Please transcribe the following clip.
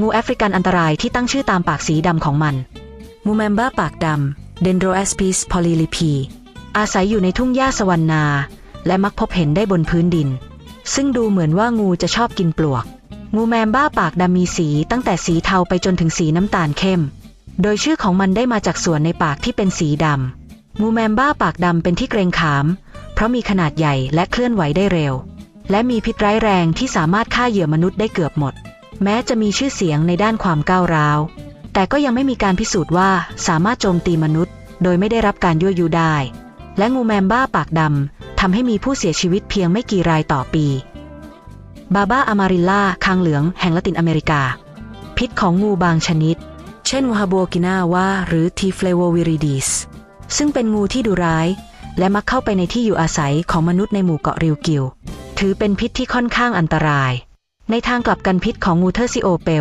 งูแอฟริกันอันตรายที่ตั้งชื่อตามปากสีดำของมันงูแมมบ้าปากดำ Dendroaspis polylipi อาศัยอยู่ในทุ่งหญ้าสวรรณาและมักพบเห็นได้บนพื้นดิน ซึ่งดูเหมือนว่างูจะชอบกินปลวก งูแมมบ้าปากดำมีสีตั้งแต่สีเทาไปจนถึงสีน้ำตาลเข้ม โดยชื่อของมันได้มาจากส่วนในปากที่เป็นสีดำ งูแมมบ้าปากดำเป็นที่เกรงขาม เพราะมีขนาดใหญ่และเคลื่อนไหวได้เร็ว และมีพิษร้ายแรงที่สามารถฆ่าเหยื่อมนุษย์ได้เกือบหมด แม้จะมีชื่อเสียงในด้านความก้าวร้าว แต่ก็ยังไม่มีการพิสูจน์ว่าสามารถโจมตีมนุษย์ โดยไม่ได้รับการยั่วยุได้ และงูแมมบ้าปากดำทำให้มีผู้เสียชีวิตเพียงไม่กี่รายต่อปี บาบ้าอามาริลล่าคางเหลืองแห่งละตินอเมริกา พิษของงูบางชนิด เช่นวาบัวกินาว่าหรือทีเฟลโววิริดิสซึ่งเป็นงูที่ดุร้าย และมักเข้าไปในที่อยู่อาศัยของมนุษย์ในหมู่เกาะริวกิว ถือเป็นพิษที่ค่อนข้างอันตราย ในทางกลับกันพิษของงูเทอร์ซิโอเปล